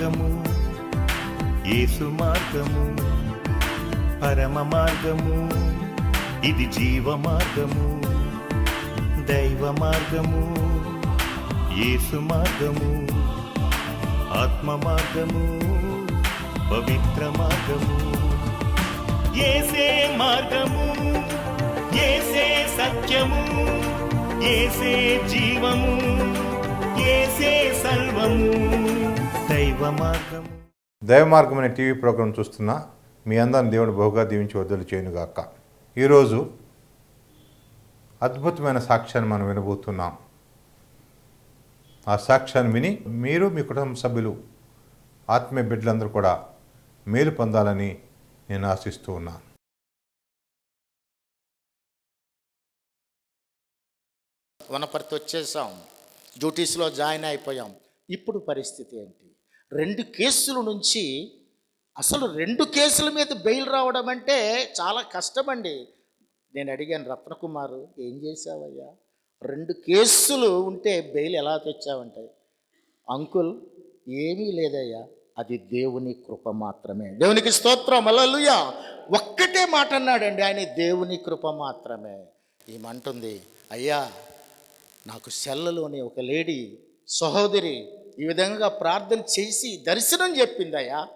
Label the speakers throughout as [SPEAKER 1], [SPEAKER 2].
[SPEAKER 1] మార్గము యేసు మార్గము పరమ మార్గము ఇది జీవ మార్గము దైవ మార్గము యేసు మార్గము ఆత్మ మార్గము పవిత్ర మార్గము. ఏసే మార్గము ఏసే సత్యము ఏసే జీవము ఏసే సర్వము దైవ
[SPEAKER 2] మార్గం అనే టీవీ ప్రోగ్రాం చూస్తున్న మీ అందరిని దేవుడు బహుగా దీవించి వద్దలు చేయనుగాక ఈరోజు అద్భుతమైన సాక్ష్యాన్ని మనం వినబోతున్నాం. ఆ సాక్ష్యాన్ని విని మీరు మీ కుటుంబ సభ్యులు ఆత్మీయ బిడ్డలందరూ కూడా మేలు పొందాలని నేను ఆశిస్తూ ఉన్నాను
[SPEAKER 3] వనపర్తి వచ్చేసాం. డ్యూటీస్లో జాయిన్ అయిపోయాం. ఇప్పుడు పరిస్థితి ఏంటి? రెండు కేసుల నుంచి అసలు రెండు కేసుల మీద బెయిల్ రావడం అంటే చాలా కష్టమండి. నేను అడిగాను రత్నకుమారు ఏం చేసావయ్యా రెండు కేసులు ఉంటే బెయిల్ ఎలా తెచ్చావంటే అంకుల్ ఏమీ లేదయ్యా అది దేవుని కృప మాత్రమే. దేవునికి స్తోత్రం అలలుయా ఒక్కటే మాట అన్నాడండి ఆయన దేవుని కృప మాత్రమే. ఏమంటుంది అయ్యా నాకు సెల్లలోని ఒక లేడీ సహోదరి ఈ విధంగా ప్రార్థన చేసి దర్శనం చెప్పిందయ్యా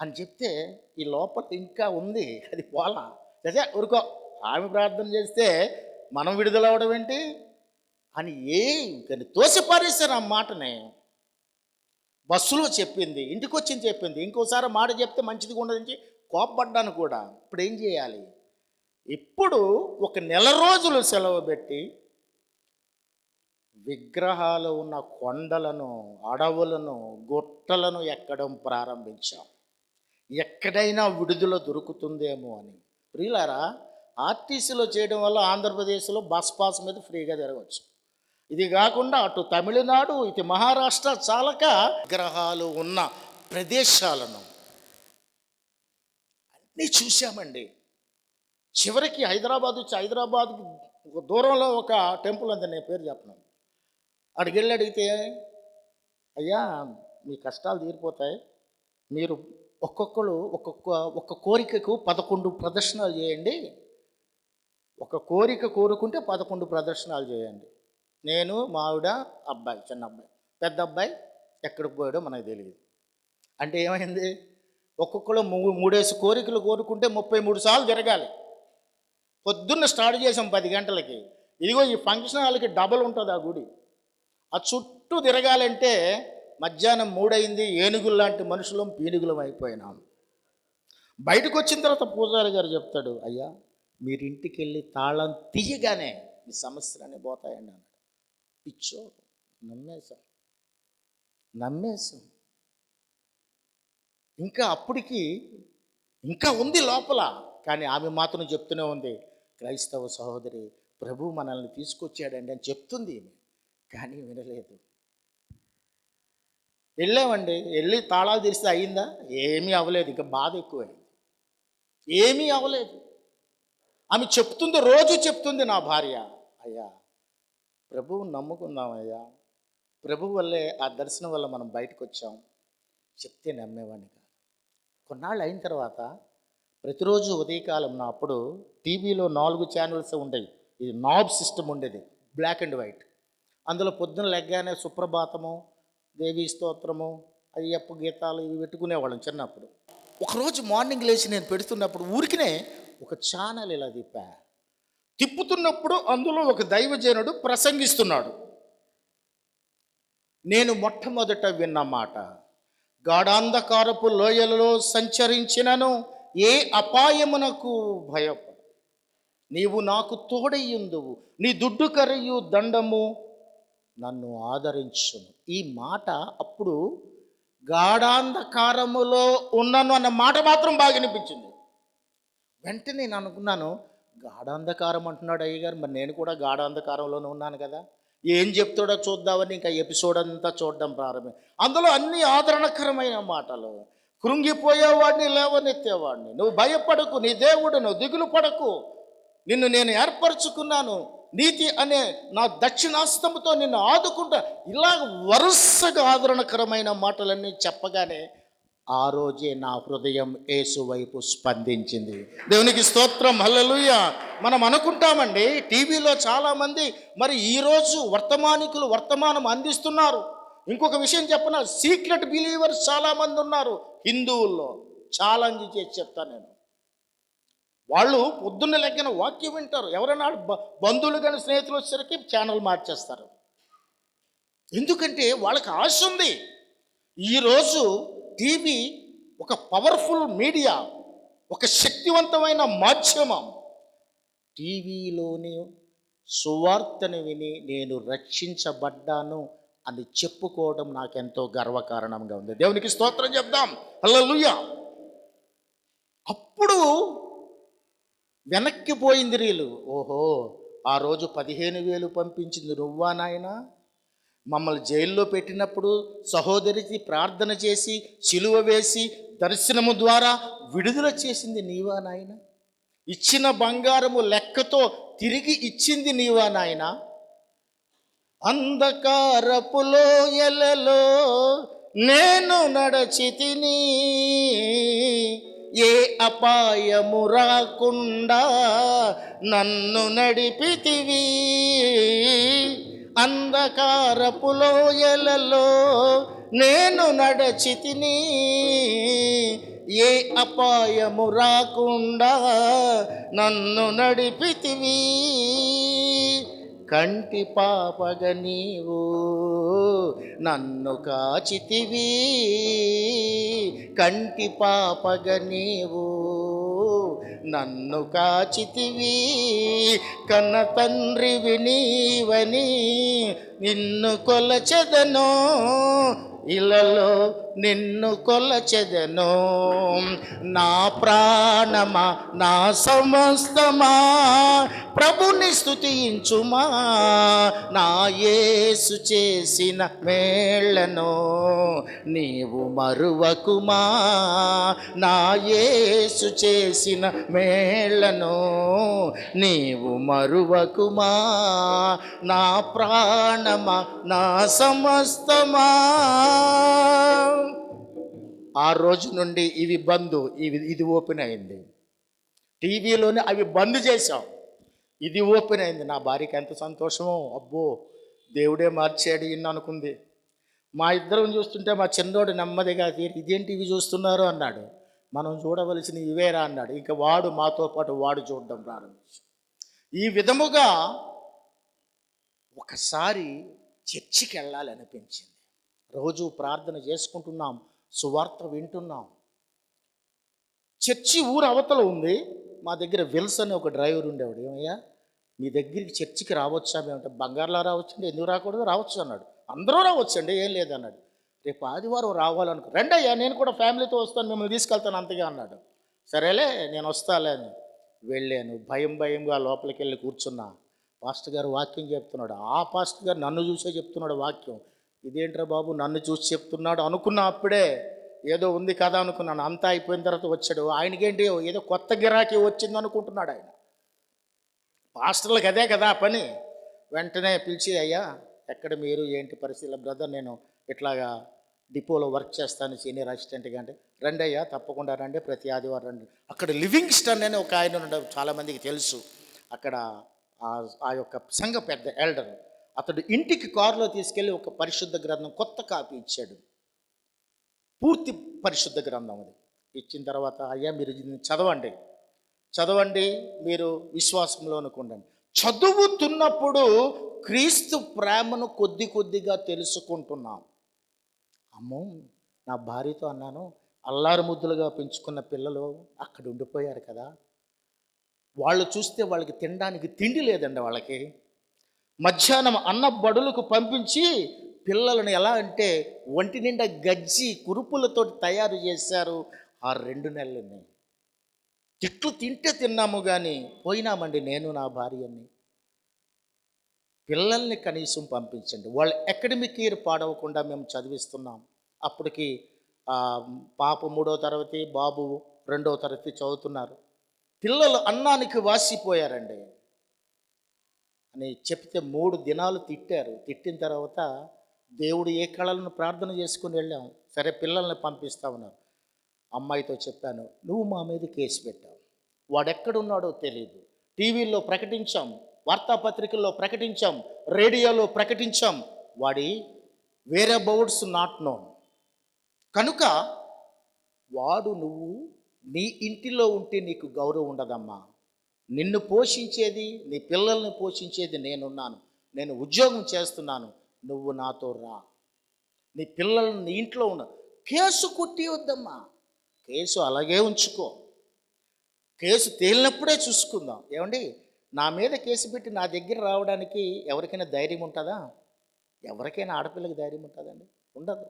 [SPEAKER 3] అని చెప్తే ఈ లోపల ఇంకా ఉంది. అది పోలా. అదే ఊరుకో. ఆమె ప్రార్థన చేస్తే మనం విడుదలవడం ఏంటి? అని ఏ కానీ తోసిపారేశారు ఆ మాటని. బస్సులో చెప్పింది ఇంటికి వచ్చింది చెప్పింది. ఇంకోసారి మాట చెప్తే మంచిది ఉండదని కోపడ్డాను కూడా. ఇప్పుడు ఏం చేయాలి? ఇప్పుడు ఒక నెల రోజులు సెలవు పెట్టి విగ్రహాలు ఉన్న కొండలను అడవులను గుట్టలను ఎక్కడం ప్రారంభించాం. ఎక్కడైనా విడుదల దొరుకుతుందేమో అని. ప్రియులారా ఆర్టీసీలో చేయడం వల్ల ఆంధ్రప్రదేశ్లో బస్ పాస్ మీద ఫ్రీగా తిరగవచ్చు ఇది కాకుండా అటు తమిళనాడు ఇటు మహారాష్ట్ర చాలక విగ్రహాలు ఉన్న ప్రదేశాలను అన్నీ చూసామండి చివరికి హైదరాబాద్ వచ్చి హైదరాబాద్ దూరంలో ఒక టెంపుల్ ఉంది నేను పేరు చెప్పను. అక్కడికి వెళ్ళి అడిగితే అయ్యా మీ కష్టాలు తీరిపోతాయి. మీరు ఒక్కొక్కరు ఒక్కొక్క ఒక కోరికకు పదకొండు ప్రదర్శనలు చేయండి. ఒక కోరిక కోరుకుంటే పదకొండు ప్రదర్శనలు చేయండి. నేను మావిడ అబ్బాయి చిన్న అబ్బాయి. పెద్ద అబ్బాయి ఎక్కడికి పోయాడో మనకు తెలియదు. అంటే ఏమైంది? ఒక్కొక్కరు మూడు మూడేసి కోరికలు కోరుకుంటే ముప్పై మూడు సార్లు తిరగాలి పొద్దున్న స్టార్ట్ చేసాం పది గంటలకి. ఇదిగో ఈ ఫంక్షన్ హాల్కి డబల్ ఉంటుంది ఆ గుడి. ఆ చుట్టూ తిరగాలంటే మధ్యాహ్నం మూడైంది ఏనుగులు లాంటి మనుషులం పీనుగులం అయిపోయినాం. బయటకు వచ్చిన తర్వాత పూజారి గారు చెప్తాడు అయ్యా మీరింటికి వెళ్ళి తాళం తీయగానే మీ సమస్యలన్నీ పోతాయండి అన్నాడు. పిచ్చో నమ్మేశాం. నమ్మేశాం. ఇంకా అప్పటికి ఇంకా ఉంది లోపల కానీ ఆమె మాత్రం చెప్తూనే ఉంది క్రైస్తవ సహోదరి ప్రభు మనల్ని తీసుకొచ్చాడండి అని చెప్తుంది ఈమె. కానీ వినలేదు. వెళ్ళామండి. వెళ్ళి తాళాలు తెరిస్తే అయిందా ఏమీ అవ్వలేదు. ఇంకా బాధ ఎక్కువైంది. ఏమీ అవ్వలేదు. ఆమె చెప్తుంది రోజు చెప్తుంది నా భార్య. అయ్యా ప్రభువు నమ్ముకుందామయ్యా. ప్రభు వల్లే ఆ దర్శనం వల్ల మనం బయటకు వచ్చాం చెప్తే నమ్మేవాడిని కాదు. కొన్నాళ్ళు అయిన తర్వాత ప్రతిరోజు ఉదయకాలం నా అప్పుడు టీవీలో నాలుగు ఛానల్స్ ఉండేవి. ఇది నాబ్ సిస్టమ్ ఉండేది. బ్లాక్ అండ్ వైట్ అందులో పొద్దున లెగ్గానే సుప్రభాతము దేవీ స్తోత్రము అయ్యప్ప గీతాలు ఇవి పెట్టుకునేవాళ్ళం చిన్నప్పుడు. ఒకరోజు మార్నింగ్ లేచి నేను పెడుతున్నప్పుడు ఊరికినే ఒక ఛానల్ ఇలా తిప్పా. తిప్పుతున్నప్పుడు అందులో ఒక దైవజనుడు ప్రసంగిస్తున్నాడు. నేను మొట్టమొదట విన్న మాట గాఢాంధకారపు లోయలలో సంచరించినను ఏ అపాయమునకు భయపడు నీవు నాకు తోడయ్యుందువు నీ దుడ్డు కర్రయు దండము నన్ను ఆదరించును. ఈ మాట అప్పుడు గాఢాంధకారములో ఉన్నాను అన్న మాట మాత్రం బాగా వినిపించింది. వెంటనే నేను అనుకున్నాను గాఢాంధకారం అంటున్నాడు అయ్యగారు మరి నేను కూడా గాఢాంధకారంలోనే ఉన్నాను కదా. ఏం చెప్తాడో చూద్దామని ఇంకా ఎపిసోడ్ అంతా చూడడం ప్రారంభం. అందులో అన్ని ఆదరణకరమైన మాటలు. కృంగిపోయేవాడిని లేవనెత్తేవాడిని. నువ్వు భయపడకు నీ దేవుడు నువ్వు దిగులు పడకు. నిన్ను నేను ఏర్పరచుకున్నాను. నీతి అనే నా దక్షిణాస్తంతో నిన్ను ఆదుకుంటా. ఇలా వరుసగా ఆదరణకరమైన మాటలన్నీ చెప్పగానే ఆ రోజే నా హృదయం యేసు వైపు స్పందించింది. దేవునికి స్తోత్రం హల్లెలూయ. మనం అనుకుంటామండి టీవీలో చాలామంది మరి ఈరోజు వర్తమానికులు వర్తమానం అందిస్తున్నారు. ఇంకొక విషయం చెప్పిన సీక్రెట్ బిలీవర్స్ చాలామంది ఉన్నారు హిందువుల్లో. ఛాలెంజ్ చేసి చెప్తాను నేను. వాళ్ళు పొద్దున్న లెగ్గిన వాక్యం వింటారు. ఎవరైనా బ- బంధువులు కానీ స్నేహితులు వచ్చేసరికి ఛానల్ మార్చేస్తారు. ఎందుకంటే వాళ్ళకి ఆశ ఉంది. ఈరోజు టీవీ ఒక పవర్ఫుల్ మీడియా ఒక శక్తివంతమైన మాధ్యమం. టీవీలోని సువార్తను విని నేను రక్షించబడ్డాను అని చెప్పుకోవడం నాకెంతో గర్వకారణంగా ఉంది. దేవునికి స్తోత్రం చెప్దాం. అల్లలుయ్య అప్పుడు వెనక్కి పోయింది రీలు ఓహో ఆ రోజు పదిహేను వేలు పంపించింది నువ్వా నాయనా? మమ్మల్ని జైల్లో పెట్టినప్పుడు సహోదరికి ప్రార్థన చేసి సిలువ వేసి దర్శనము ద్వారా విడుదల చేసింది నీవా నాయన? ఇచ్చిన బంగారము లెక్కతో తిరిగి ఇచ్చింది నీవా నాయన? అంధకారపులో ఎలలో నేను నడచితిని ఏ అపాయము రాకుండా నన్ను నడిపితివి. అంధకారపు లోయలలో నేను నడచితిని. ఏ అపాయము రాకుండా నన్ను నడిపితివి. కంటి పాపగ నీవు నన్ను కాచితివి. కంటి పాపగ నీవు నన్ను కాచితివి. కన్న తండ్రి వినీవని నిన్ను కొలచెదను. ఇలలో నిన్ను కొలచెదను. నా ప్రాణమా నా సమస్తమా ప్రభుని స్తుతించుమా. నా యేసు చేసిన మేళ్ళను నీవు మరువకుమా. నా యేసు చేసిన మేళ్ళను నీవు మరువకుమా. నా ప్రాణమా నా సమస్తమా. ఆ రోజు నుండి ఇవి బంద్ ఇవి ఇది ఓపెన్ అయింది. టీవీలోనే అవి బంద్ చేశాం. ఇది ఓపెన్ అయింది. నా భార్యకి ఎంత సంతోషమో. అబ్బో దేవుడే మార్చాడు ఇన్ని అనుకుంది. మా ఇద్దరం చూస్తుంటే మా చిన్నోడు నెమ్మదిగా ఇదేంటి ఇవి చూస్తున్నారు? అన్నాడు. మనం చూడవలసిన ఇవేరా? అన్నాడు. ఇంకా వాడు మాతో పాటు వాడు చూడడం ప్రారంభించి ఈ విధముగా ఒకసారి చర్చికి వెళ్ళాలి అనిపించింది రోజు ప్రార్థన చేసుకుంటున్నాం. సువార్త వింటున్నాం. చర్చి ఊరు అవతల ఉంది. మా దగ్గర విల్స్ అని ఒక డ్రైవర్ ఉండేవాడు. ఏమయ్యా? మీ దగ్గరికి చర్చికి రావచ్చా? మేమంటే బంగారులా రావచ్చండి. ఎందుకు రాకూడదు? రావచ్చు అన్నాడు. అందరూ రావచ్చండి. ఏం లేదన్నాడు రేపు ఆదివారం రావాలనుకో రండి అయ్యా నేను కూడా ఫ్యామిలీతో వస్తాను. మిమ్మల్ని తీసుకెళ్తాను అంతగా అన్నాడు. సరేలే నేను వస్తాలే అని వెళ్ళాను. భయం భయంగా లోపలికి వెళ్ళి కూర్చున్నా. పాస్టర్ గారు వాక్యం చెప్తున్నాడు. ఆ పాస్టర్ గారు నన్ను చూసే చెప్తున్నాడు వాక్యం. ఇదేంట్రా బాబు నన్ను చూసి చెప్తున్నాడు? అనుకున్నా అప్పుడే ఏదో ఉంది కదా అనుకున్నాను. అంతా అయిపోయిన తర్వాత వచ్చాడు. ఆయనకేంటి ఏదో కొత్త గిరాకీ వచ్చింది అనుకుంటున్నాడు ఆయన. పాస్టర్లకు అదే కదా పని. వెంటనే పిలిచి అయ్యా ఎక్కడ మీరు ఏంటి పరిస్థితుల? బ్రదర్ నేను ఇట్లాగా డిపోలో వర్క్ చేస్తాను సీనియర్ అసిస్టెంట్గా అంటే. రండి అయ్యా తప్పకుండా రండి ప్రతి ఆదివారం రండి. అక్కడ లివింగ్ స్టన్ అనే ఒక ఆయన ఉండడం చాలామందికి తెలుసు. అక్కడ ఆ- ఆ యొక్క సంఘ పెద్ద ఎల్డర్. అతడు ఇంటికి కారులో తీసుకెళ్ళి ఒక పరిశుద్ధ గ్రంథం కొత్త కాపీ ఇచ్చాడు. పూర్తి పరిశుద్ధ గ్రంథం అది. ఇచ్చిన తర్వాత అయ్యా మీరు చదవండి. చదవండి మీరు విశ్వాసంలో ఉండండి. చదువుతున్నప్పుడు క్రీస్తు ప్రేమను కొద్ది కొద్దిగా తెలుసుకుంటున్నాం. అమ్మో నా భార్యతో అన్నాను అల్లారు ముద్దులుగా పెంచుకున్న పిల్లలు అక్కడ ఉండిపోయారు కదా. వాళ్ళు చూస్తే వాళ్ళకి తినడానికి తిండి లేదండి వాళ్ళకి. మధ్యాహ్నం అన్న బడులకు పంపించి పిల్లలను ఎలా అంటే ఒంటి నిండా గజ్జి కురుపులతో తయారు చేశారు. ఆ రెండు నెలలని. తిట్లు తింటే తిన్నాము కానీ పోయినామండి నేను నా భార్యని. పిల్లల్ని కనీసం పంపించండి. వాళ్ళ అకాడమిక్ ఇయర్ పాడవకుండా మేము చదివిస్తున్నాం. అప్పటికి పాప మూడో తరగతి బాబు రెండో తరగతి చదువుతున్నారు. పిల్లలు అన్నానికి వాసిపోయారండి. అని చెప్తే మూడు దినాలు తిట్టారు. తిట్టిన తర్వాత దేవుడు ఏ కళలను ప్రార్థన చేసుకుని వెళ్ళాం సరే పిల్లల్ని పంపిస్తా ఉన్నారు. అమ్మాయితో చెప్పాను నువ్వు మా మీద కేసు పెట్టావు. వాడెక్కడున్నాడో తెలియదు టీవీల్లో ప్రకటించాం వార్తాపత్రికల్లో ప్రకటించాం రేడియోలో ప్రకటించాం. వాడి వేరే బౌడ్స్ నాట్ నోన్. కనుక వాడు నువ్వు నీ ఇంటిలో ఉంటే నీకు గౌరవం ఉండదమ్మా. నిన్ను పోషించేది నీ పిల్లల్ని పోషించేది నేనున్నాను. నేను ఉద్యోగం చేస్తున్నాను. నువ్వు నాతో రా. నీ పిల్లల్ని నీ ఇంట్లో ఉన్న కేసు కొట్టి వద్దమ్మా. కేసు అలాగే ఉంచుకో. కేసు తేలినప్పుడే చూసుకుందాం. ఏమండి? నా మీద కేసు పెట్టి నా దగ్గర రావడానికి ఎవరికైనా ధైర్యం ఉంటుందా? ఎవరికైనా ఆడపిల్లకి ధైర్యం ఉంటుందండి? ఉండదు.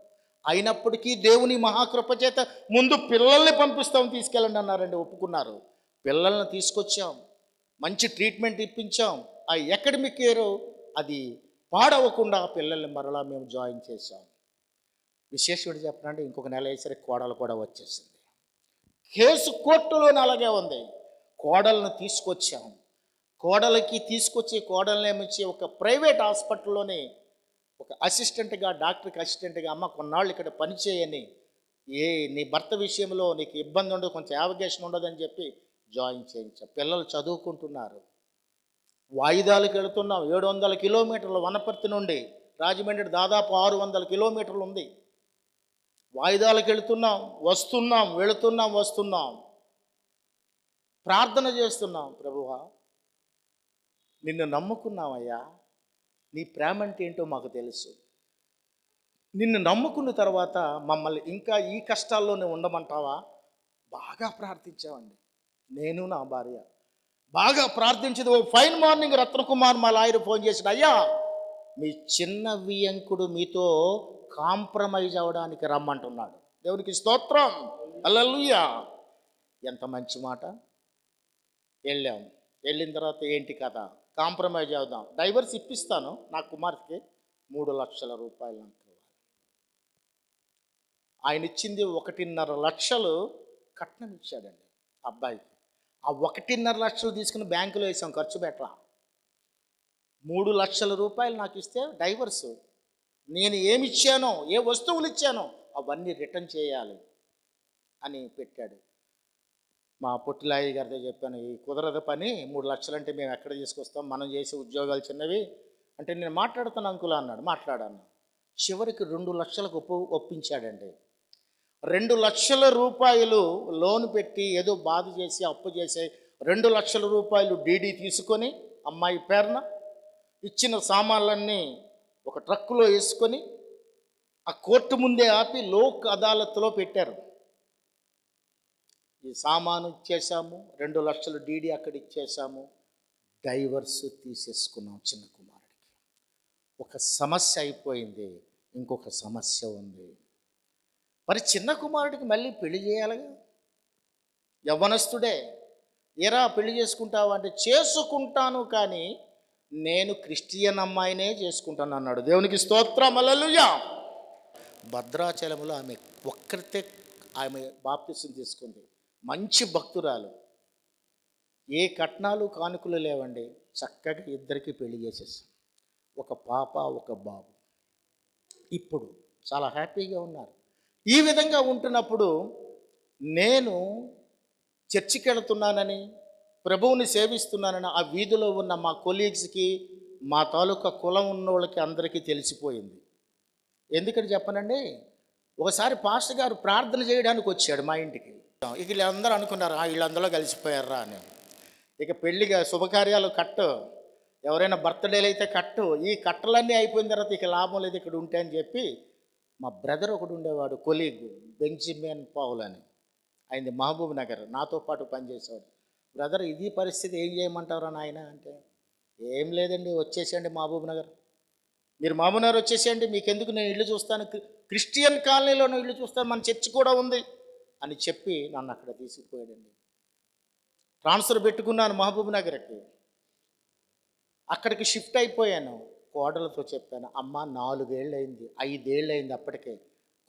[SPEAKER 3] అయినప్పటికీ దేవుని మహాకృప చేత ముందు పిల్లల్ని పంపిస్తాం తీసుకెళ్ళండి అన్నారండి ఒప్పుకున్నారు. పిల్లల్ని తీసుకొచ్చాం. మంచి ట్రీట్మెంట్ ఇప్పించాం. ఆ అకాడమిక్ ఇయర్ అది పాడవకుండా పిల్లల్ని మరలా మేము జాయిన్ చేశాం. విశేషుడు చెప్పనండి ఇంకొక నెల అయ్యేసరికి కోడలు కూడా వచ్చేసింది. కేసు కోర్టులోనే అలాగే ఉంది. కోడలను తీసుకొచ్చాం. కోడలకి తీసుకొచ్చి కోడల్ని ఒక ప్రైవేట్ హాస్పిటల్లోనే ఒక అసిస్టెంట్గా డాక్టర్కి అసిస్టెంట్గా అమ్మ కొన్నాళ్ళు ఇక్కడ పనిచేయని ఏ నీ భర్త విషయంలో నీకు ఇబ్బంది ఉండదు కొంచెం యావగేషన్ ఉండదని చెప్పి జాయిన్ చేయించాం పిల్లలు చదువుకుంటున్నారు. వాయిదాలకు వెళుతున్నాం. ఏడు వందల కిలోమీటర్ల వనపర్తి నుండి రాజమండ్రి దాదాపు ఆరు వందల కిలోమీటర్లు ఉంది. వాయిదాలకు వెళుతున్నాం. వస్తున్నాం. వెళుతున్నాం. వస్తున్నాం. ప్రార్థన చేస్తున్నాం. ప్రభువా నిన్ను నమ్ముకున్నామయ్యా నీ ప్రేమ అంటే ఏంటో మాకు తెలుసు. నిన్ను నమ్ముకున్న తర్వాత మమ్మల్ని ఇంకా ఈ కష్టాల్లోనే ఉండమంటావా? బాగా ప్రార్థించామండి నేను నా భార్య. బాగా ప్రార్థించింది ఓ ఫైన్ మార్నింగ్ రత్నకుమార్ మా లాయర్ ఫోన్ చేసిన అయ్యా మీ చిన్న వియంకుడు మీతో కాంప్రమైజ్ అవ్వడానికి రమ్మంటున్నాడు. దేవునికి స్తోత్రం. అల్లల్లుయ్యా ఎంత మంచి మాట. వెళ్ళాం. వెళ్ళిన తర్వాత ఏంటి కథ? కాంప్రమైజ్ అవుదాం. డైవర్స్ ఇప్పిస్తాను నా కుమార్తెకి. మూడు లక్షల రూపాయలు నాకు ఆయన ఇచ్చింది ఒకటిన్నర లక్షలు కట్నం ఇచ్చాడండి అబ్బాయికి. ఆ ఒకటిన్నర లక్షలు తీసుకుని బ్యాంకులో వేసాం ఖర్చు పెట్టరా మూడు లక్షల రూపాయలు నాకు ఇస్తే డైవర్స్. నేను ఏమి ఇచ్చానో ఏ వస్తువులు ఇచ్చానో అవన్నీ రిటర్న్ చేయాలి అని పెట్టాడు. మా పొట్టిలాయి గారితో చెప్పాను ఈ కుదరదు పని మూడు లక్షలు అంటే మేము ఎక్కడ తీసుకొస్తాం? మనం చేసే ఉద్యోగాలు చిన్నవి. అంటే నేను మాట్లాడుతాను అంకుల అన్నాడు మాట్లాడాను. చివరికి రెండు లక్షలకు ఒప్పు ఒప్పించాడండి. రెండు లక్షల రూపాయలు లోన్ పెట్టి ఏదో బాధ చేసి అప్పు చేసి రెండు లక్షల రూపాయలు డీడీ తీసుకొని అమ్మాయి పేరున ఇచ్చిన సామాన్లన్నీ ఒక ట్రక్కులో వేసుకొని ఆ కోర్టు ముందే ఆపి లోక్ అదాలత్లో పెట్టారు. ఈ సామాను ఇచ్చేసాము రెండు లక్షలు డీడీ అక్కడ ఇచ్చేసాము డైవర్స్ తీసేసుకున్నాం చిన్న కుమారుడికి. ఒక సమస్య అయిపోయింది ఇంకొక సమస్య ఉంది. మరి చిన్న కుమారుడికి మళ్ళీ పెళ్ళి చేయాలిగా? యవ్వనస్తుడే ఎరా పెళ్ళి చేసుకుంటావు అంటే చేసుకుంటాను కానీ నేను క్రిస్టియన్ అమ్మాయినే చేసుకుంటాను అన్నాడు. దేవునికి స్తోత్రం. అలలుయా భద్రాచలంలో ఆమె ఒక్కరితే ఆమె బాప్తిసం తీసుకుంది. మంచి భక్తురాలు. ఏ కట్నాలు కానుకలు లేవండి. చక్కగా ఇద్దరికి పెళ్ళి చేసేసాం. ఒక పాప ఒక బాబు. ఇప్పుడు చాలా హ్యాపీగా ఉన్నారు. ఈ విధంగా ఉంటున్నప్పుడు నేను చర్చికి వెళుతున్నానని ప్రభువుని సేవిస్తున్నానని ఆ వీధిలో ఉన్న మా కొలీగ్స్కి మా తాలూకా కులం ఉన్న వాళ్ళకి అందరికీ తెలిసిపోయింది. ఎందుకని చెప్పనండి? ఒకసారి పాస్టర్ గారు ప్రార్థన చేయడానికి వచ్చాడు మా ఇంటికి. ఇక వీళ్ళందరూ అనుకున్నారు వీళ్ళందరూ కలిసిపోయారా అని. ఇక పెళ్ళిగా శుభకార్యాలు కట్టు ఎవరైనా బర్త్డేలు అయితే కట్టు ఈ కట్టలన్నీ అయిపోయిన తర్వాత ఇక లాభం లేదు ఇక్కడ ఉంటే అని చెప్పి మా బ్రదర్ ఒకడు ఉండేవాడు కొలీగ్ బెంజిమిన్ పావుల్ అని. ఆయనది మహబూబ్ నగర్. నాతో పాటు పనిచేసేవాడు. బ్రదర్ ఇది పరిస్థితి ఏం చేయమంటారు ఆయన అంటే ఏం లేదండి వచ్చేసేయండి మహబూబ్ నగర్. మీరు మహబూబ్ నగర్ వచ్చేసేయండి మీకెందుకు నేను ఇల్లు చూస్తాను? క్రిస్టియన్ కాలనీలో నేను ఇల్లు చూస్తాను మన చర్చి కూడా ఉంది అని చెప్పి నన్ను అక్కడ తీసుకుపోయాడండి. ట్రాన్స్ఫర్ పెట్టుకున్నాను మహబూబ్ నగర్కి. అక్కడికి షిఫ్ట్ అయిపోయాను. కోడలతో చెప్పాను అమ్మ నాలుగేళ్ళు అయింది ఐదేళ్ళు అయింది అప్పటికే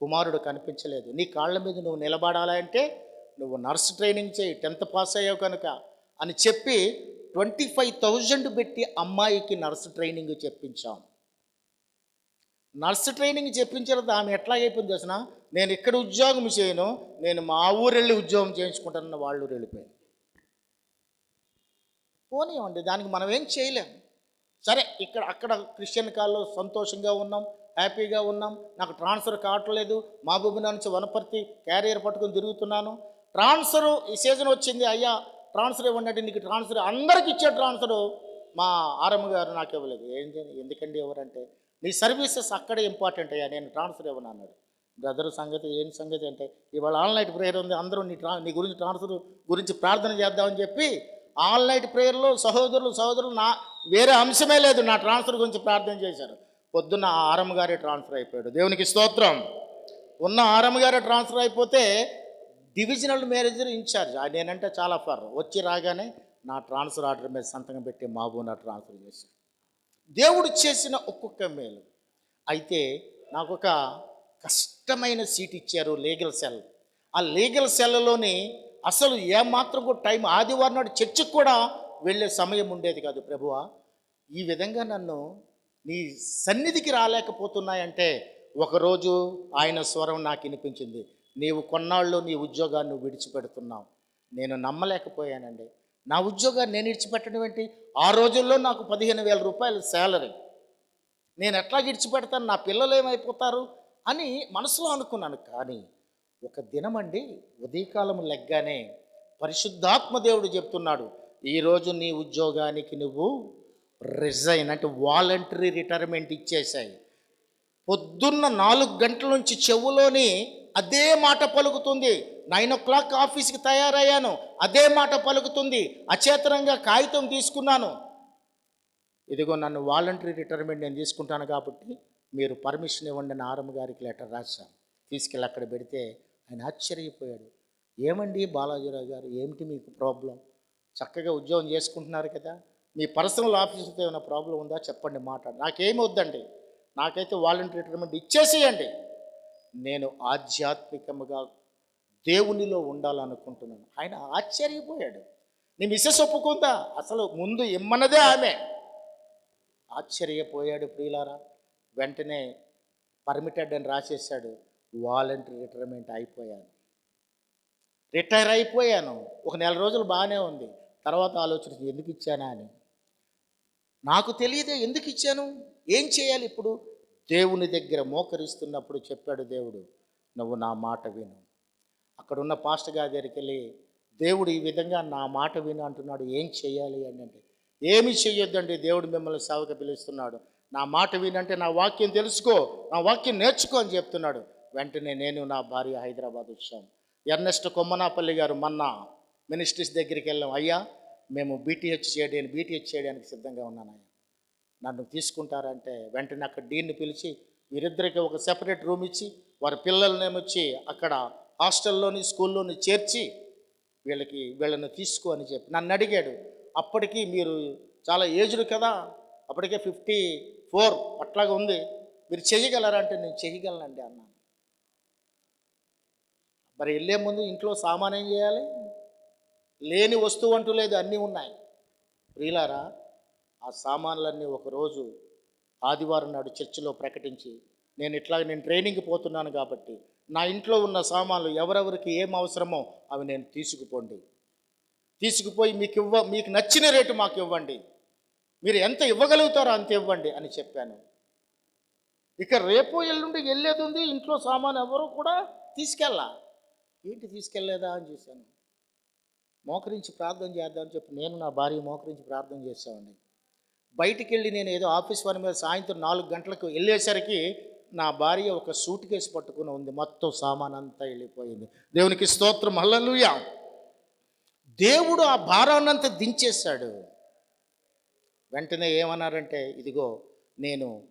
[SPEAKER 3] కుమారుడు కనిపించలేదు. నీ కాళ్ళ మీద నువ్వు నిలబడాలంటే నువ్వు నర్స్ ట్రైనింగ్ చేయి టెన్త్ పాస్ అయ్యావు కనుక అని చెప్పి ట్వంటీ ఫైవ్ థౌజండ్ పెట్టి అమ్మాయికి నర్సు ట్రైనింగ్ చెప్పించాం. నర్సు ట్రైనింగ్ చెప్పించిన ఆమె ఎట్లా అయిపోయింది తెలిసిన నేను ఇక్కడ ఉద్యోగం చేయను నేను మా ఊరెళ్ళి ఉద్యోగం చేయించుకుంటానన్న వాళ్ళు వెళ్ళిపోయాను పోనీయండి దానికి మనం ఏం చేయలేం. సరే ఇక్కడ అక్కడ క్రిస్టియన్ కాల్లో సంతోషంగా ఉన్నాం హ్యాపీగా ఉన్నాం. నాకు ట్రాన్స్ఫర్ కావట్లేదు. మహబూబ్నగర్ నుంచి వనపర్తి క్యారియర్ పట్టుకొని తిరుగుతున్నాను. ట్రాన్స్ఫర్ ఈ సీజన్ వచ్చింది. అయ్యా ట్రాన్స్ఫర్ ఇవ్వండి. నీకు ట్రాన్స్ఫర్ అందరికి ఇచ్చే ట్రాన్స్ఫర్ మా ఆరమ్మ గారు నాకు ఇవ్వలేదు. ఏం ఎందుకండి ఎవరంటే నీ సర్వీసెస్ అక్కడే ఇంపార్టెంట్ అయ్యా. నేను ట్రాన్స్ఫర్ ఇవ్వను అన్నాడు. బ్రదర్ సంగతి ఏం సంగతి అంటే ఇవాళ ఆన్లైన్ ప్రేయర్ ఉంది. అందరూ నీ ట్రా నీ గురించి ట్రాన్స్ఫర్ గురించి ప్రార్థన చేద్దామని చెప్పి ఆన్లైన్ ప్రేయర్లో సహోదరులు సహోదరులు నా వేరే అంశమే లేదు. నా ట్రాన్స్ఫర్ గురించి ప్రార్థన చేశారు. పొద్దున్న ఆ ఆరమ్మ గారే ట్రాన్స్ఫర్ అయిపోయాడు. దేవునికి స్తోత్రం. ఉన్న ఆరమ్మ గారే ట్రాన్స్ఫర్ అయిపోతే డివిజనల్ మేనేజర్ ఇన్ఛార్జ్ ఆ నేనంటే చాలా ఫర్. వచ్చి రాగానే నా ట్రాన్స్ఫర్ ఆర్డర్ మీద సంతకం పెట్టి మాబు నా ట్రాన్స్ఫర్ చేశాడు. దేవుడు చేసిన ఒక్కొక్క మేలు. అయితే నాకు ఒక కష్టమైన సీట్ ఇచ్చారు లీగల్ సెల్. ఆ లీగల్ సెల్లోని అసలు ఏమాత్రం కూడా టైం ఆదివారం నాడు చర్చికి కూడా వెళ్ళే సమయం ఉండేది కాదు ప్రభువా. ఈ విధంగా నన్ను నీ సన్నిధికి రాలేకపోతున్నాయంటే ఒకరోజు ఆయన స్వరం నాకు వినిపించింది. నీవు కొన్నాళ్ళు నీ ఉద్యోగాన్ని విడిచిపెడుతున్నావు. నేను నమ్మలేకపోయానండి. నా ఉద్యోగాన్ని నేను విడిచిపెట్టడం ఏంటి? ఆ రోజుల్లో నాకు పదిహేను వేల రూపాయలు శాలరీ. నేను ఎట్లా విడిచిపెడతాను? నా పిల్లలు ఏమైపోతారు? అని మనసులో అనుకున్నాను. కానీ ఒక దినమండి ఉదయకాలం లెగ్గానే పరిశుద్ధాత్మ దేవుడు చెప్తున్నాడు. ఈరోజు నీ ఉద్యోగానికి నువ్వు రిజైన్ అంటే వాలంటరీ రిటైర్మెంట్ ఇచ్చేసాయి పొద్దున్న నాలుగు గంటల నుంచి చెవులోని అదే మాట పలుకుతుంది. నైన్ ఓ క్లాక్ ఆఫీస్కి తయారయ్యాను. అదే మాట పలుకుతుంది. అచేతనంగా కాగితం తీసుకున్నాను. ఇదిగో నన్ను వాలంటరీ రిటైర్మెంట్ నేను తీసుకుంటాను కాబట్టి మీరు పర్మిషన్ ఇవ్వండి అని ఆరమ్మ గారికి లెటర్ రాశాను. తీసుకెళ్ళి అక్కడ పెడితే ఆయన ఆశ్చర్యపోయాడు. ఏమండి బాలాజీరావు గారు? ఏమిటి మీకు ప్రాబ్లం చక్కగా ఉద్యోగం చేసుకుంటున్నారు కదా మీ పర్సనల్ ఆఫీసుతో ఏమైనా ప్రాబ్లం ఉందా? చెప్పండి మాట. నాకేమి వద్దండి నాకైతే వాలంటరీ రిటైర్మెంట్ ఇచ్చేసేయండి. నేను ఆధ్యాత్మికముగా దేవునిలో ఉండాలనుకుంటున్నాను. ఆయన ఆశ్చర్యపోయాడు. నీ మిస్సెస్ ఒప్పుకుందా? అసలు ముందు ఇమ్మన్నదే ఆమె. ఆశ్చర్యపోయాడు ప్రియులారా. వెంటనే పర్మిటెడ్ అని రాసేసాడు వాలంటరీ రిటైర్మెంట్ అయిపోయాను. రిటైర్ అయిపోయాను. ఒక నెల రోజులు బాగానే ఉంది. తర్వాత ఆలోచన ఎందుకు ఇచ్చానా అని. నాకు తెలియదే ఎందుకు ఇచ్చాను? ఏం చేయాలి ఇప్పుడు? దేవుని దగ్గర మోకరిస్తున్నప్పుడు చెప్పాడు దేవుడు నువ్వు నా మాట విను. అక్కడ ఉన్న పాస్టర్ గారి దగ్గరికి వెళ్ళి దేవుడు ఈ విధంగా నా మాట విను అంటున్నాడు ఏం చేయాలి? అని అంటే ఏమి చెయ్యొద్దండి దేవుడు మిమ్మల్ని సేవకు పిలుస్తున్నాడు. నా మాట వినంటే నా వాక్యం తెలుసుకో నా వాక్యం నేర్చుకో అని చెప్తున్నాడు. వెంటనే నేను నా భార్య హైదరాబాద్ వచ్చాను ఎర్నెస్ట్ కొమ్మనాపల్లి గారు మొన్న మినిస్ట్రీస్ దగ్గరికి వెళ్ళాం అయ్యా మేము బీటీహెచ్ చేయడానికి బీటీహెచ్ చేయడానికి సిద్ధంగా ఉన్నాను అయ్యా. నన్ను తీసుకుంటారంటే వెంటనే అక్కడ డీన్ని పిలిచి వీరిద్దరికి ఒక సెపరేట్ రూమ్ ఇచ్చి వారి పిల్లలనేమొచ్చి అక్కడ హాస్టల్లోని స్కూల్లోని చేర్చి వీళ్ళకి వీళ్ళని తీసుకో అని చెప్పి నన్ను అడిగాడు. అప్పటికి మీరు చాలా ఏజ్డ్ కదా అప్పటికే ఫిఫ్టీ ఫోర్ అట్లాగా ఉంది. మీరు చేయగలరా అంటే నేను చేయగలనండి అన్నాను. మరి వెళ్ళే ముందు ఇంట్లో సామాన్ ఏం చేయాలి? లేని వస్తువు అంటూ లేదు అన్నీ ఉన్నాయి. ప్రియులారా ఆ సామాన్లన్నీ ఒకరోజు ఆదివారం నాడు చర్చిలో ప్రకటించి నేను ఇట్లా నేను ట్రైనింగ్కి పోతున్నాను కాబట్టి నా ఇంట్లో ఉన్న సామాన్లు ఎవరెవరికి ఏం అవసరమో అవి నేను తీసుకుపోండి. తీసుకుపోయి మీకు ఇవ్వ మీకు నచ్చిన రేటు మాకు ఇవ్వండి. మీరు ఎంత ఇవ్వగలుగుతారో అంత ఇవ్వండి అని చెప్పాను. ఇక రేపు ఎల్లుండి వెళ్ళేది ఉంది ఇంట్లో సామాన్ ఎవరు కూడా తీసుకెళ్ళా. ఏంటి తీసుకెళ్ళలేదా అని చూశాను. మోకరించి ప్రార్థన చేద్దామని చెప్పి నేను నా భార్య మోకరించి ప్రార్థన చేసామండి బయటికి వెళ్ళి నేను ఏదో ఆఫీస్ పని మీద సాయంత్రం నాలుగు గంటలకు వెళ్ళేసరికి నా భార్య ఒక సూట్ కేసు పట్టుకుని ఉంది. మొత్తం సామాన్ అంతా వెళ్ళిపోయింది. దేవునికి స్తోత్రం. హల్లెలూయా. దేవుడు ఆ భారాన్నంతా దించేశాడు. వెంటనే ఏమన్నారంటే ఇదిగో నేను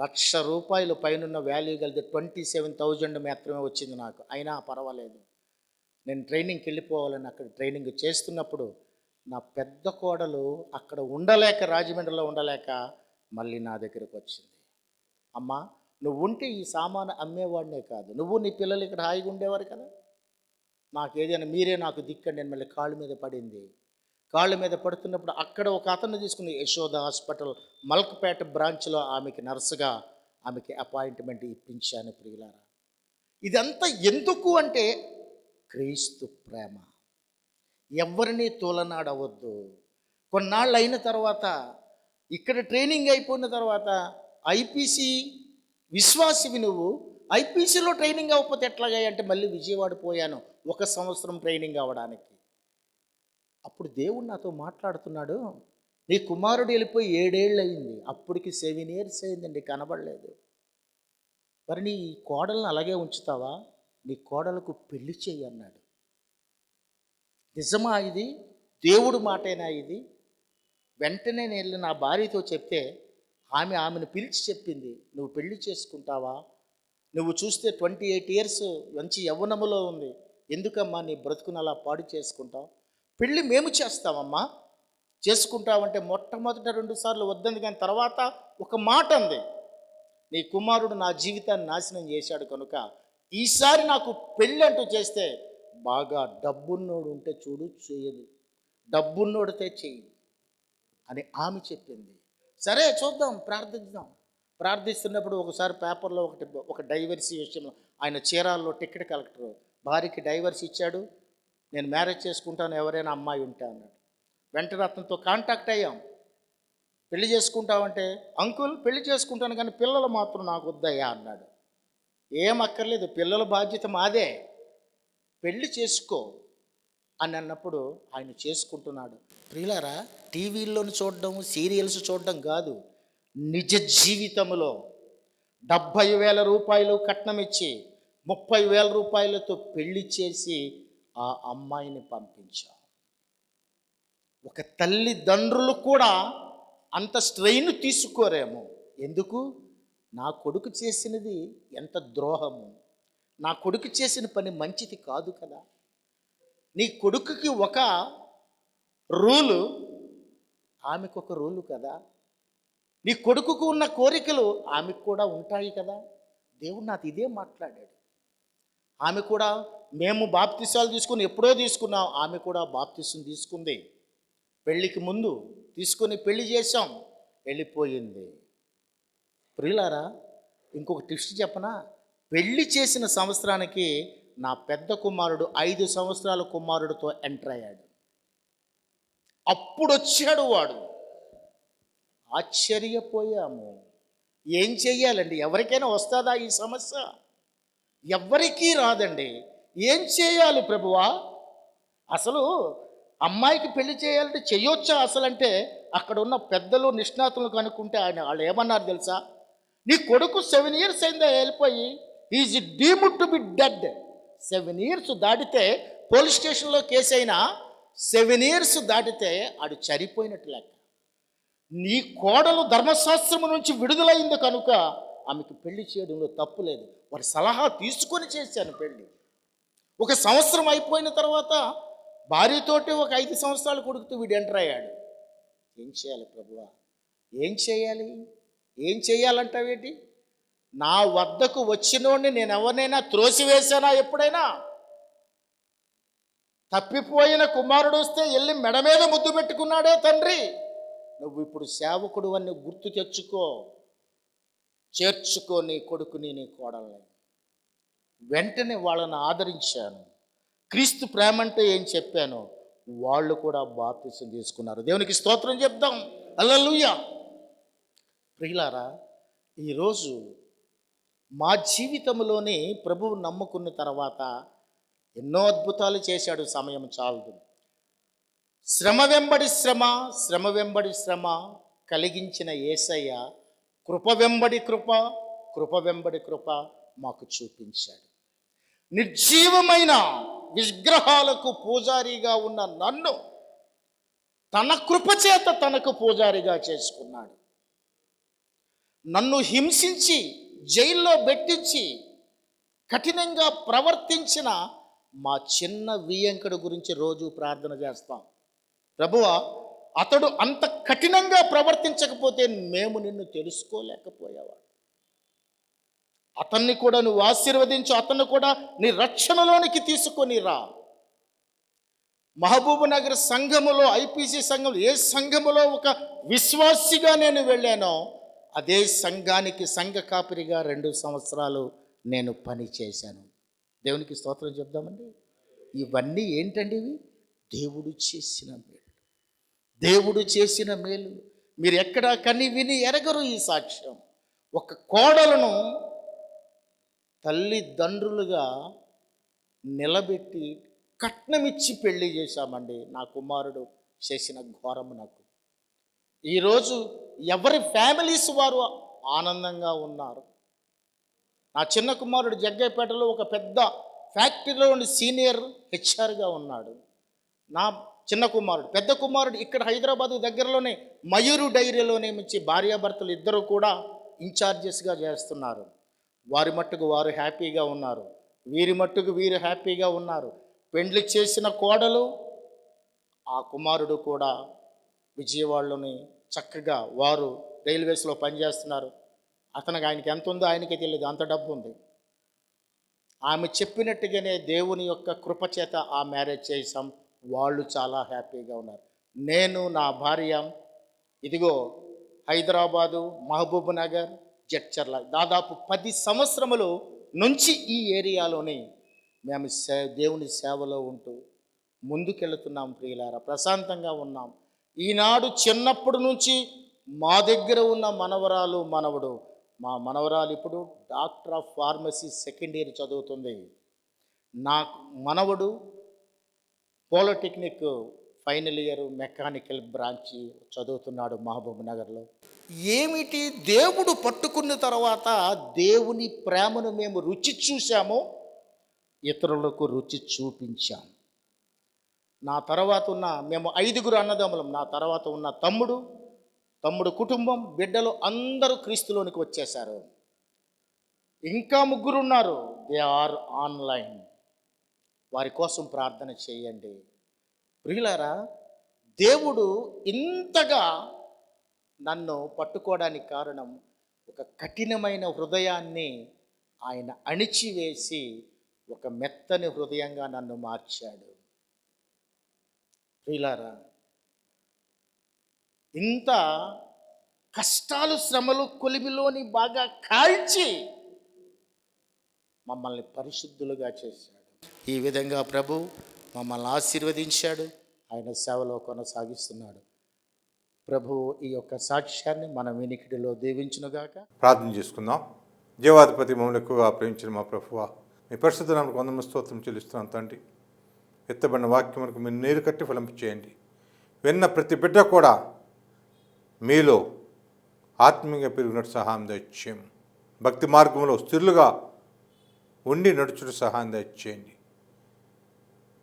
[SPEAKER 3] లక్ష రూపాయలు పైనున్న వాల్యూ కలిగితే ట్వంటీ సెవెన్ థౌజండ్ మాత్రమే వచ్చింది నాకు. అయినా పర్వాలేదు. నేను ట్రైనింగ్కి వెళ్ళిపోవాలని అక్కడ ట్రైనింగ్ చేస్తున్నప్పుడు నా పెద్ద కోడలు అక్కడ ఉండలేక రాజమండ్రిలో ఉండలేక మళ్ళీ నా దగ్గరకు వచ్చింది. అమ్మా నువ్వు ఉంటే ఈ సామాను అమ్మేవాడినే కాదు. నువ్వు నీ పిల్లలు ఇక్కడ హాయిగా ఉండేవారు కదా? నాకు ఏదైనా మీరే నాకు దిక్కండి నేను మళ్ళీ కాళ్ళ మీద పడింది. కాళ్ళ మీద పడుతున్నప్పుడు అక్కడ ఒక అతను తీసుకుని యశోద హాస్పిటల్ మల్క్పేట బ్రాంచ్లో ఆమెకి నర్సుగా ఆమెకి అపాయింట్మెంట్ ఇప్పించాను ప్రియులారా. ఇదంతా ఎందుకు అంటే క్రీస్తు ప్రేమ. ఎవరిని తోలనాడవద్దు. కొన్నాళ్ళు అయిన తర్వాత ఇక్కడ ట్రైనింగ్ అయిపోయిన తర్వాత ఐపీసీ విశ్వాసివి నువ్వు. ఐపీసీలో ట్రైనింగ్ అవ్వకపోతే ఎట్లాగా అంటే మళ్ళీ విజయవాడ పోయాను ఒక సంవత్సరం ట్రైనింగ్ అవ్వడానికి. అప్పుడు దేవుడు నాతో మాట్లాడుతున్నాడు నీ కుమారుడు వెళ్ళిపోయి ఏడేళ్ళు అయింది అప్పటికి సెవెన్ ఇయర్స్ అయిందండి కనబడలేదు. మరి నీ కోడలను అలాగే ఉంచుతావా? నీ కోడలకు పెళ్ళి చెయ్యి అన్నాడు. నిజమా ఇది? దేవుడు మాటేనా ఇది? వెంటనే నేను నా భార్యతో చెప్తే ఆమె ఆమెను పిలిచి చెప్పింది నువ్వు పెళ్ళి చేసుకుంటావా? నువ్వు చూస్తే ట్వంటీ ఎయిట్ ఇయర్స్ మంచి యవ్వనములో ఉంది. ఎందుకమ్మా నీ బ్రతుకును అలా పాడు చేసుకుంటావు? పెళ్ళి మేము చేస్తామమ్మా చేసుకుంటావంటే మొట్టమొదట రెండు సార్లు వద్దంది కానీ తర్వాత ఒక మాట ఉంది నీ కుమారుడు నా జీవితాన్ని నాశనం చేశాడు కనుక ఈసారి నాకు పెళ్ళి అంటూ చేస్తే బాగా డబ్బున్నోడు ఉంటే చూడు చేయదు. డబ్బున్నోడితే చెయ్యి అని ఆమె చెప్పింది. సరే చూద్దాం ప్రార్థిద్దాం. ప్రార్థిస్తున్నప్పుడు ఒకసారి పేపర్లో ఒకటి ఒక డైవర్సీ విషయంలో ఆయన చీరాల్లో టికెట్ కలెక్టర్ భార్యకి డైవర్స్ ఇచ్చాడు. నేను మ్యారేజ్ చేసుకుంటాను ఎవరైనా అమ్మాయి ఉంటే అన్నాడు. వెంటనే అతనితో కాంటాక్ట్ అయ్యాం. పెళ్ళి చేసుకుంటావంటే అంకుల్ పెళ్ళి చేసుకుంటాను కానీ పిల్లలు మాత్రం నాకు వద్దయ్యా అన్నాడు. ఏం అక్కర్లేదు పిల్లల బాధ్యత మాదే. పెళ్ళి చేసుకో అని అన్నప్పుడు ఆయన చేసుకుంటున్నాడు. ప్రియులారా టీవీల్లోని చూడడం సీరియల్స్ చూడడం కాదు నిజ జీవితంలో డెబ్భై వేల రూపాయలు కట్నం ఇచ్చి ముప్పై వేల రూపాయలతో పెళ్ళి చేసి ఆ అమ్మాయిని పంపించాం. ఒక తల్లిదండ్రులు కూడా అంత స్ట్రెయిన్ తీసుకోరేమో. ఎందుకు? నా కొడుకు చేసినది ఎంత ద్రోహము? నా కొడుకు చేసిన పని మంచిది కాదు కదా? నీ కొడుకుకి ఒక రూలు ఆమెకు ఒక రూలు కదా? నీ కొడుకుకు ఉన్న కోరికలు ఆమెకు కూడా ఉంటాయి కదా? దేవుడు నాతో ఇదే మాట్లాడాడు. ఆమె కూడా మేము బాప్తిసాలు తీసుకుని ఎప్పుడో తీసుకున్నాం ఆమె కూడా బాప్తిసం తీసుకుంది. పెళ్ళికి ముందు తీసుకొని పెళ్ళి చేశాం వెళ్ళిపోయింది. ప్రియులారా ఇంకొక టిస్ట్ చెప్పనా? పెళ్ళి చేసిన సంవత్సరానికి నా పెద్ద కుమారుడు ఐదు సంవత్సరాల కుమారుడితో ఎంటర్ అయ్యాడు. అప్పుడు వచ్చాడు వాడు. ఆశ్చర్యపోయాము. ఏం చెయ్యాలండి? ఎవరికైనా వస్తుందా ఈ సమస్య? ఎవ్వరికీ రాదండి. ఏం చేయాలి ప్రభువా? అసలు అమ్మాయికి పెళ్ళి చేయాలంటే చేయొచ్చా అసలు అంటే అక్కడ ఉన్న పెద్దలు నిష్ణాతులు కనుక్కుంటే ఆయన వాళ్ళు ఏమన్నారు తెలుసా? నీ కొడుకు సెవెన్ ఇయర్స్ అయిందా వెళ్ళిపోయి? Is deemed to be dead seven years దాటితే పోలీస్ స్టేషన్లో కేసు అయినా సెవెన్ ఇయర్స్ దాటితే ఆడు చనిపోయినట్టు లెక్క. నీ కోడలు ధర్మశాస్త్రము నుంచి విడుదలైంది కనుక ఆమెకు పెళ్ళి చేయడంలో తప్పు లేదు. వారి సలహా తీసుకొని చేశాను పెళ్ళి. ఒక సంవత్సరం అయిపోయిన తర్వాత భార్యతోటి ఒక ఐదు సంవత్సరాలు కొడుకుతూ వీడు ఎంటర్ అయ్యాడు. ఏం చేయాలి ప్రభువా? ఏం చేయాలి? ఏం చేయాలంటావేటి నా వద్దకు వచ్చినోడిని నేను ఎవరినైనా త్రోసివేశానా ఎప్పుడైనా? తప్పిపోయిన కుమారుడు వస్తే వెళ్ళి మెడ మీద ముద్దు పెట్టుకున్నాడే తండ్రి. నువ్వు ఇప్పుడు సేవకుడు అని గుర్తు తెచ్చుకో. చేర్చుకో నీ కొడుకుని నీ కోడల్ని. వెంటనే వాళ్ళని ఆదరించాను. క్రీస్తు ప్రేమ అంటే ఏం చెప్పాను? వాళ్ళు కూడా బాప్తిసం తీసుకున్నారు. దేవునికి స్తోత్రం చెప్దాం. అల్లలుయ్య ప్రియులారా ఈరోజు మా జీవితంలోనే ప్రభువు నమ్ముకున్న తర్వాత ఎన్నో అద్భుతాలు చేశాడు సమయం చాలదు. శ్రమ వెంబడి శ్రమ శ్రమ వెంబడి శ్రమ కలిగించిన ఏసయ్య కృప వెంబడి కృప కృప వెంబడి కృప మాకు చూపించాడు. నిర్జీవమైన విగ్రహాలకు పూజారిగా ఉన్న నన్ను తన కృపచేత తనకు పూజారిగా చేసుకున్నాడు. నన్ను హింసించి జైల్లో పెట్టించి కఠినంగా ప్రవర్తించిన మా చిన్న వియంకుడు గురించి రోజు ప్రార్థన చేస్తాం. ప్రభువ అతడు అంత కఠినంగా ప్రవర్తించకపోతే మేము నిన్ను తెలుసుకోలేకపోయేవాడు. అతన్ని కూడా నువ్వు ఆశీర్వదించు అతన్ని కూడా నీ రక్షణలోనికి తీసుకొని రా. మహబూబ్ నగర్ సంఘములో ఐపీసీ సంఘంలో ఏ సంఘములో ఒక విశ్వాసిగా నేను వెళ్ళానో అదే సంఘానికి సంఘ కాపిరిగా రెండు సంవత్సరాలు నేను పని చేశాను. దేవునికి స్తోత్రం చెప్దామండి. ఇవన్నీ ఏంటండి ఇవి? దేవుడు చేసిన మేలు. దేవుడు చేసిన మేలు. మీరు ఎక్కడా కని విని ఎరగరు ఈ సాక్ష్యం. ఒక కోడలను తల్లిదండ్రులుగా నిలబెట్టి కట్నమిచ్చి పెళ్ళి చేశామండి. నా కుమారుడు చేసిన ఘోరము నాకు. ఈరోజు ఎవరి ఫ్యామిలీస్ వారు ఆనందంగా ఉన్నారు? నా చిన్న కుమారుడు జగ్గైపేటలో ఒక పెద్ద ఫ్యాక్టరీలో ఉండి సీనియర్ హెచ్ఆర్గా ఉన్నాడు. నా చిన్న కుమారుడు పెద్ద కుమారుడు ఇక్కడ హైదరాబాద్ దగ్గరలోనే మయూరు డైరీలోనే మించి భార్యాభర్తలు ఇద్దరు కూడా ఇన్ఛార్జెస్గా చేస్తున్నారు. వారి మట్టుకు వారు హ్యాపీగా ఉన్నారు. వీరి మట్టుకు వీరు హ్యాపీగా ఉన్నారు. పెండ్లి చేసిన కోడలు ఆ కుమారుడు కూడా విజయవాడలోని చక్కగా వారు రైల్వేస్లో పనిచేస్తున్నారు. అతనికి ఆయనకి ఎంత ఉందో ఆయనకే తెలియదు అంత డబ్బు ఉంది. ఆమె చెప్పినట్టుగానే దేవుని యొక్క కృప చేత ఆ మ్యారేజ్ చేసాం వాళ్ళు చాలా హ్యాపీగా ఉన్నారు. నేను నా భార్య ఇదిగో హైదరాబాదు మహబూబ్ నగర్ జడ్చర్ల దాదాపు పది సంవత్సరములు నుంచి ఈ ఏరియాలోని మేము సే దేవుని సేవలో ఉంటూ ముందుకెళ్తున్నాం ప్రియులారా. ప్రశాంతంగా ఉన్నాం. ఈనాడు చిన్నప్పటి నుంచి మా దగ్గర ఉన్న మనవరాలు మనవడు. మా మనవరాలు ఇప్పుడు doctor of pharmacy second year చదువుతుంది. నా మనవడు polytechnic final year mechanical branch చదువుతున్నాడు మహబూబ్ నగర్లో. ఏమిటి? దేవుడు పట్టుకున్న తర్వాత దేవుని ప్రేమను మేము రుచి చూసాము ఇతరులకు రుచి చూపించాము నా తర్వాత ఉన్న మేము ఐదుగురు అన్నదమ్ములం నా తర్వాత ఉన్న తమ్ముడు తమ్ముడు కుటుంబం బిడ్డలు అందరూ క్రీస్తులోనికి వచ్చేశారు. ఇంకా ముగ్గురు ఉన్నారు దే ఆర్ ఆన్లైన్ వారి కోసం ప్రార్థన చేయండి. ప్రియులారా దేవుడు ఇంతగా నన్ను పట్టుకోవడానికి కారణం ఒక కఠినమైన హృదయాన్ని ఆయన అణిచివేసి ఒక మెత్తని హృదయంగా నన్ను మార్చాడు. ప్రియులారా ఇంత కష్టాలు శ్రమలు కొలిమిలోని బాగా కాల్చి మమ్మల్ని పరిశుద్ధులుగా చేశాడు. ఈ విధంగా ప్రభు మమ్మల్ని ఆశీర్వదించాడు. ఆయన సేవలో కొనసాగిస్తున్నాడు. ప్రభు ఈ యొక్క సాక్ష్యాన్ని మన వినికిడిలో దీవించునుగాక.
[SPEAKER 2] ప్రార్థన చేసుకుందాం. జీవాధిపతి మమ్మల్ని ఎక్కువగా ప్రేమించిన మా ప్రభువ మీ పరిశుద్ధ నామకు వందన స్తోత్రం చెల్లిస్తున్నాం తండ్రి. ఎత్తబడిన వాక్యములకు మీరు నీరు కట్టి ఫలింపు చేయండి. విన్న ప్రతి బిడ్డ కూడా మీలో ఆత్మీయంగా పెరిగినట్టు సహాయం దయచేయం భక్తి మార్గంలో స్థిరులుగా ఉండి నడుచుట సహాయం దయచేయండి.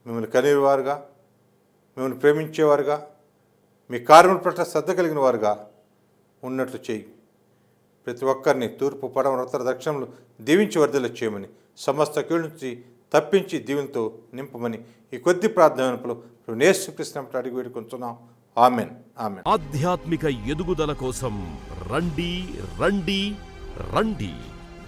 [SPEAKER 2] మిమ్మల్ని కనేవారుగా మిమ్మల్ని ప్రేమించేవారుగా మీ కార్యముల పట్ల శ్రద్ధ కలిగిన వారుగా ఉన్నట్లు చేయి. ప్రతి ఒక్కరిని తూర్పు పడమ ఉత్తర దక్షిణంలో దీవించి వర్ధల చేయమని సమస్త కీళ్ళ నుంచి తప్పించి దీవెనతో నింపమని ఈ కొద్ది ప్రార్థనలు నేసుకృష్ణ అడిగి వేడుకుంటున్నాం ఆమెన్. ఆమెన్.
[SPEAKER 4] ఆధ్యాత్మిక ఎదుగుదల కోసం రండి రండి రండి.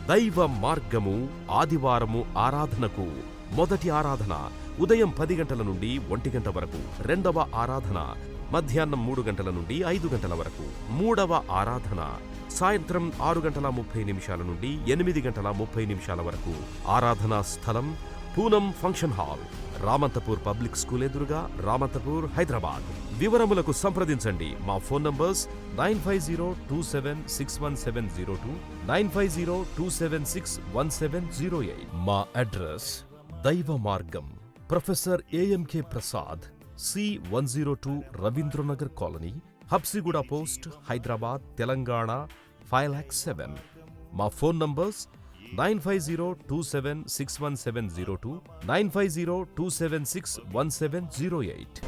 [SPEAKER 4] దైవ మార్గము ఆదివారము ఆరాధనకు మొదటి ఆరాధన ఉదయం పది గంటల నుండి ఒంటి గంట వరకు రెండవ ఆరాధన మధ్యాహ్నం మూడు గంటల నుండి ఐదు గంటల వరకు మూడవ ఆరాధన సాయంత్రం ఆరు గంటల ముప్పై నిమిషాల నుండి ఎనిమిది గంటల ముప్పై నిమిషాల వరకు ఆరాధనా స్థలం Poonam function hall Ramanthapur public school ఎదురుగా రామంతపూర్ హైదరాబాద్. వివరములకు సంప్రదించండి. మా phone numbers nine five zero two seven six one seven zero two nine five zero two seven six one seven zero eight. మా అడ్రస్ దైవ మార్గం professor A M K Prasad C one zero two Ravindranagar colony Habsiguda post Hyderabad Telangana five lakh seven. మా phone numbers nine five zero two seven six one seven zero two nine five zero two seven six one seven zero eight.